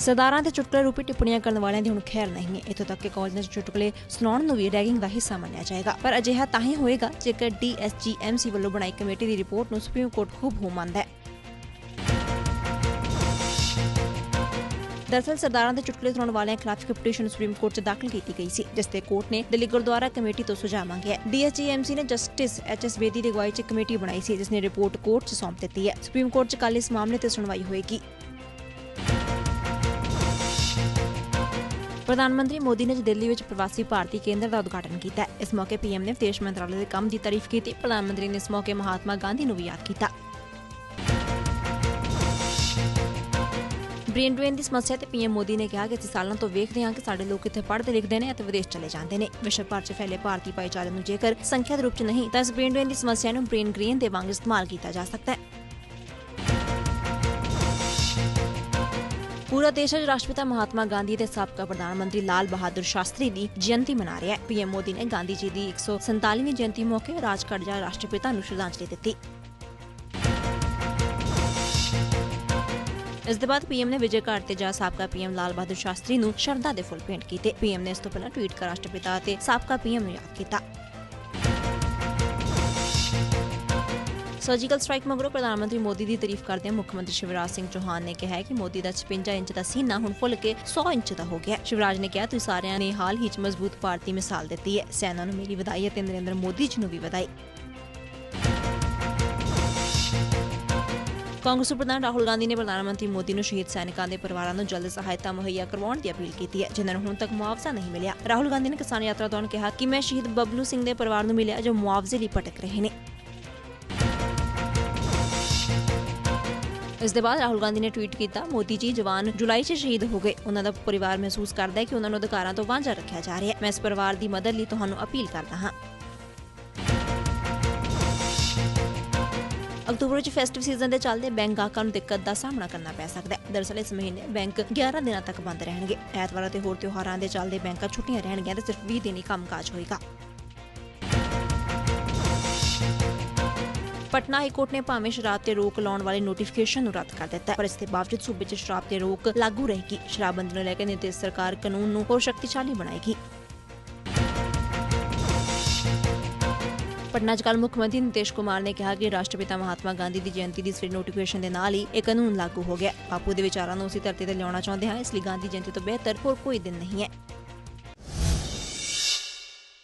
ਸਰਦਾਰਾਂ ਤੇ ਚੁਟਕਲੇ ਰੂਪੀ ਟਿੱਪਣੀਆਂ ਕਰਨ ਵਾਲਿਆਂ ਦੀ ਹੁਣ ਖੈਰ ਨਹੀਂ ਹੈ। ਇੱਥੋਂ ਤੱਕ ਕਿ ਕਾਲਜਾਂ 'ਚ ਚੁਟਕਲੇ ਸੁਣਾਉਣ ਨੂੰ ਵੀ ਰੈਗਿੰਗ ਦਾ ਹਿੱਸਾ ਮੰਨਿਆ ਜਾਏਗਾ। ਪਰ ਅਜਿਹਾ ਤਾਂ ਹੀ ਹੋਏਗਾ ਜੇਕਰ ਡੀਐਸਜੀਐਮਸੀ ਵੱਲੋਂ ਬਣਾਈ ਕਮੇਟੀ ਦੀ ਰਿਪੋਰਟ ਨੂੰ ਸੁਪਰੀਮ ਕੋਰਟ ਖੂਬ ਹੋ ਮੰਨਦਾ ਹੈ। ਦਰਅਸਲ, ਸਰਦਾਰਾਂ ਦੇ ਚੁਟਕਲੇ ਸੁਣਾਉਣ ਵਾਲਿਆਂ ਖਿਲਾਫ ਇੱਕ ਪਟੀਸ਼ਨ ਸੁਪਰੀਮ ਕੋਰਟ 'ਚ ਦਾਖਲ ਕੀਤੀ ਗਈ ਸੀ, ਜਿਸ ਤੇ ਕੋਰਟ ਨੇ ਦਿੱਲੀ ਗੁਰਦੁਆਰਾ ਕਮੇਟੀ ਤੋਂ ਸੁਝਾਅ ਮੰਗਿਆ ਡੀਐਸਜੀਐਮਸੀ ਨੇ ਜਸਟਿਸ ਐਚਐਸ ਬੇਦੀ ਦੀ ਅਗਵਾਈ 'ਚ ਕਮੇਟੀ ਬਣਾਈ ਸੀ, ਜਿਸ ਨੇ ਰਿਪੋਰਟ ਕੋਰਟ 'ਚ ਸੌਂਪ ਦਿੱਤੀ ਹੈ। ਸੁਪਰੀਮ ਕੋਰਟ 'ਚ ਕੱਲ ਇਸ ਮਾਮਲੇ ਤੇ ਸੁਣਵਾਈ ਹੋਏਗੀ। ਪ੍ਰਧਾਨ ਮੰਤਰੀ ਮੋਦੀ ਨੇ ਅੱਜ ਦਿੱਲੀ ਵਿੱਚ ਪ੍ਰਵਾਸੀ ਭਾਰਤੀ ਕੇਂਦਰ ਦਾ ਉਦਘਾਟਨ ਕੀਤਾ। ਇਸ ਮੌਕੇ ਪੀਐਮ ਨੇ ਵਿਦੇਸ਼ ਮੰਤਰਾਲੇ ਦੇ ਕੰਮ ਦੀ ਤਾਰੀਫ ਕੀਤੀ। ਪ੍ਰਧਾਨ ਮੰਤਰੀ ਨੇ ਇਸ ਮੌਕੇ ਮਹਾਤਮਾ ਗਾਂਧੀ ਨੂੰ ਵੀ ਯਾਦ ਕੀਤਾ। ਬ੍ਰੇਨ ਡਰੇਨ ਦੀ ਸਮੱਸਿਆ ਤੇ ਪੀਐਮ ਮੋਦੀ ਨੇ ਕਿਹਾ ਕਿ ਅਸੀਂ ਸਾਲਾਂ ਤੋਂ ਵੇਖਦੇ ਹਾਂ ਕਿ ਸਾਡੇ ਲੋਕ ਇੱਥੇ ਪੜ੍ਹਦੇ ਲਿਖਦੇ ਨੇ ਅਤੇ ਵਿਦੇਸ਼ ਚਲੇ ਜਾਂਦੇ ਨੇ। ਵਿਸ਼ਵ ਭਰ 'ਚ ਫੈਲੇ ਭਾਰਤੀ ਭਾਈਚਾਰੇ ਨੂੰ ਜੇਕਰ ਸੰਖਿਆ ਦੇ ਰੂਪ 'ਚ ਨਹੀਂ, ਤਾਂ ਇਸ ਬ੍ਰੇਨ ਡਰੇਨ ਦੀ ਸਮੱਸਿਆ ਨੂੰ ਬ੍ਰੇਨ ਗ੍ਰੇਨ ਦੇ ਵਾਂਗ ਇਸਤੇਮਾਲ ਕੀਤਾ ਜਾ ਸਕਦਾ ਹੈ। ਪੂਰਾ ਦੇਸ਼ ਅੱਜ ਰਾਸ਼ਟਰਪਿਤਾ ਮਹਾਤਮਾ ਗਾਂਧੀ ਦੇ ਸਾਬਕਾ ਪ੍ਰਧਾਨ ਮੰਤਰੀ ਲਾਲ ਬਹਾਦਰ ਸ਼ਾਸਤਰੀ ਦੀ ਜਯੰਤੀ ਮਨਾ ਰਿਹਾ ਹੈ। ਪੀਐਮ ਮੋਦੀ ਨੇ ਗਾਂਧੀ ਜੀ ਦੀ 147ਵੀਂ ਜਯੰਤੀ ਮੌਕੇ ਰਾਜਘਾਟ ਜਾ ਰਾਸ਼ਟਰਪਿਤਾ ਨੂੰ ਸ਼ਰਧਾਂਜਲੀ ਦਿੱਤੀ। ਇਸ ਦੇ ਬਾਅਦ ਪੀਐਮ ਨੇ ਵਿਜੇ ਘਾਟ ਤੇ ਜਾ ਸਾਬਕਾ ਪੀਐਮ ਲਾਲ ਬਹਾਦਰ ਸ਼ਾਸਤਰੀ ਨੂੰ ਸ਼ਰਧਾ ਦੇ ਫੁੱਲ ਭੇਂਟ ਕੀਤੇ। ਪੀਐਮ ਨੇ ਇਸ ਤੋਂ ਪਹਿਲਾਂ ਟਵੀਟ ਕਰ ਰਾਸ਼ਟਰਪਿਤਾ ਅਤੇ ਸਾਬਕਾ ਪੀਐਮ ਨੂੰ ਯਾਦ ਕੀਤਾ। ਸਰਜੀਕਲ ਸਟ੍ਰਾਈਕ ਮਗਰੋਂ ਪ੍ਰਧਾਨ ਮੰਤਰੀ ਮੋਦੀ ਦੀ ਤਾਰੀਫ ਕਰਦਿਆਂ ਮੁੱਖ ਮੰਤਰੀ ਸ਼ਿਵਰਾਜ ਸਿੰਘ ਚੌਹਾਨ ਨੇ ਕਿਹਾ ਕਿ ਮੋਦੀ ਦਾ 56 ਇੰਚ ਦਾ ਸੀਨਾ ਹੁਣ ਫੁੱਲ ਕੇ 100 ਇੰਚ ਦਾ ਹੋ ਗਿਆ। ਸ਼ਿਵਰਾਜ ਨੇ ਕਿਹਾ, ਤੁਸੀਂ ਸਾਰਿਆਂ ਨੇ ਹਾਲ ਹੀ 'ਚ ਮਜ਼ਬੂਤ ਭਾਰਤੀ ਮਿਸਾਲ ਦਿੱਤੀ ਹੈ। ਸੈਨਾ ਨੂੰ ਮੇਰੀ ਵਧਾਈ ਅਤੇ ਨਰਿੰਦਰ ਮੋਦੀ ਜੀ ਨੂੰ ਵੀ ਵਧਾਈ। ਕਾਂਗਰਸ ਪ੍ਰਧਾਨ ਰਾਹੁਲ ਗਾਂਧੀ ਨੇ ਪ੍ਰਧਾਨ ਮੰਤਰੀ ਮੋਦੀ ਨੂੰ ਸ਼ਹੀਦ ਸੈਨਿਕਾਂ ਦੇ ਪਰਿਵਾਰਾਂ ਨੂੰ ਜਲਦ ਸਹਾਇਤਾ ਮੁਹੱਈਆ ਕਰਵਾਉਣ ਦੀ ਅਪੀਲ ਕੀਤੀ ਹੈ, ਜਿਨ੍ਹਾਂ ਨੂੰ ਹੁਣ ਤੱਕ ਮੁਆਵਜ਼ਾ ਨਹੀਂ ਮਿਲਿਆ। ਰਾਹੁਲ ਗਾਂਧੀ ਨੇ ਕਿਸਾਨ ਯਾਤਰਾ ਦੌਰਾਨ ਕਿਹਾ ਕਿ ਮੈਂ ਸ਼ਹੀਦ ਬਬਲੂ ਸਿੰਘ ਦੇ ਪਰਿਵਾਰ ਨੂੰ ਮਿਲਿਆ ਜੋ ਮੁਆਵਜ਼ੇ ਲਈ ਭਟਕ ਰਹੇ ਨੇ। ਇਸ ਦੇ ਬਾਅਦ ਰਾਹੁਲ ਗਾਂਧੀ ਨੇ ਟਵੀਟ ਕੀਤਾ, ਮੋਦੀ ਜੀ, ਜਵਾਨ ਜੁਲਾਈ 'ਚ ਸ਼ਹੀਦ ਹੋ ਗਏ। ਉਹਨਾਂ ਦਾ ਪਰਿਵਾਰ ਮਹਿਸੂਸ ਕਰਦਾ ਹੈ ਕਿ ਉਹਨਾਂ ਨੂੰ ਅਧਿਕਾਰਾਂ ਤੋਂ ਵਾਂਝਾ ਰੱਖਿਆ ਜਾ ਰਿਹਾ ਹੈ। ਮੈਂ ਇਸ ਪਰਿਵਾਰ ਦੀ ਮਦਦ ਲਈ ਤੁਹਾਨੂੰ ਅਪੀਲ ਕਰਦਾ ਹਾਂ। ਅਕਤੂਬਰ ਵਿੱਚ ਫੈਸਟਿਵ ਸੀਜ਼ਨ ਦੇ ਚੱਲਦੇ ਬੈਂਕ ਗਾਹਕਾਂ ਨੂੰ ਦਿੱਕਤ ਦਾ ਸਾਹਮਣਾ ਕਰਨਾ ਪੈ ਸਕਦਾ ਹੈ। ਦਰਅਸਲ ਇਸ ਮਹੀਨੇ ਬੈਂਕ 11 ਦਿਨਾਂ ਤੱਕ ਬੰਦ ਰਹਿਣਗੇ। ਐਤਵਾਰ ਅਤੇ ਹੋਰ ਤਿਉਹਾਰਾਂ ਦੇ ਚੱਲਦੇ ਬੈਂਕਾਂ ਛੁੱਟੀਆਂ ਰਹਿਣਗੀਆਂ ਤੇ ਸਿਰਫ 20 ਦਿਨ ਹੀ ਕੰਮਕਾਜ ਹੋਏਗਾ। ਪਟਨਾ ਹਾਈ ਕੋਰਟ ਨੇ ਭਾਵੇਂ ਸ਼ਰਾਬ ਤੇ ਰੋਕ ਲਾਉਣ ਵਾਲੇ ਨੋਟੀਫਿਕੇਸ਼ਨ ਨੂੰ ਰੱਦ ਕਰ ਦਿੱਤਾ ਪਰ ਇਸ ਦੇ ਬਾਵਜੂਦ ਸੂਬੇ 'ਚ ਸ਼ਰਾਬ ਤੇ ਰੋਕ ਲਾਗੂ ਰਹੇਗੀ। ਸ਼ਰਾਬਬੰਦੀ ਨੂੰ ਲੈ ਕੇ ਨਿਰਦੇਸ਼ ਸਰਕਾਰ ਕਾਨੂੰਨ ਨੂੰ ਹੋਰ ਸ਼ਕਤੀਸ਼ਾਲੀ ਬਣਾਏਗੀ। ਪਟਨਾ 'ਚ ਕੱਲ੍ਹ ਮੁੱਖ ਮੰਤਰੀ ਨਿਤਿਸ਼ ਕੁਮਾਰ ਨੇ ਕਿਹਾ ਕਿ ਰਾਸ਼ਟਰਪਿਤਾ ਮਹਾਤਮਾ ਗਾਂਧੀ ਦੀ ਜਯੰਤੀ ਦੀ ਸਵੇਰ ਨੋਟੀਫਿਕੇਸ਼ਨ ਦੇ ਨਾਲ ਹੀ ਇਹ ਕਾਨੂੰਨ ਲਾਗੂ ਹੋ ਗਿਆ ਬਾਪੂ ਦੇ ਵਿਚਾਰਾਂ ਨੂੰ ਉਸੇ ਧਰਤੀ ਤੇ ਲਿਆਉਣਾ ਚਾਹੁੰਦੇ ਹਾਂ, ਇਸ ਲਈ ਗਾਂਧੀ ਜਯੰਤੀ ਤੋਂ ਬਿਹਤਰ ਹੋਰ ਕੋਈ ਦਿਨ ਨਹੀਂ ਹੈ।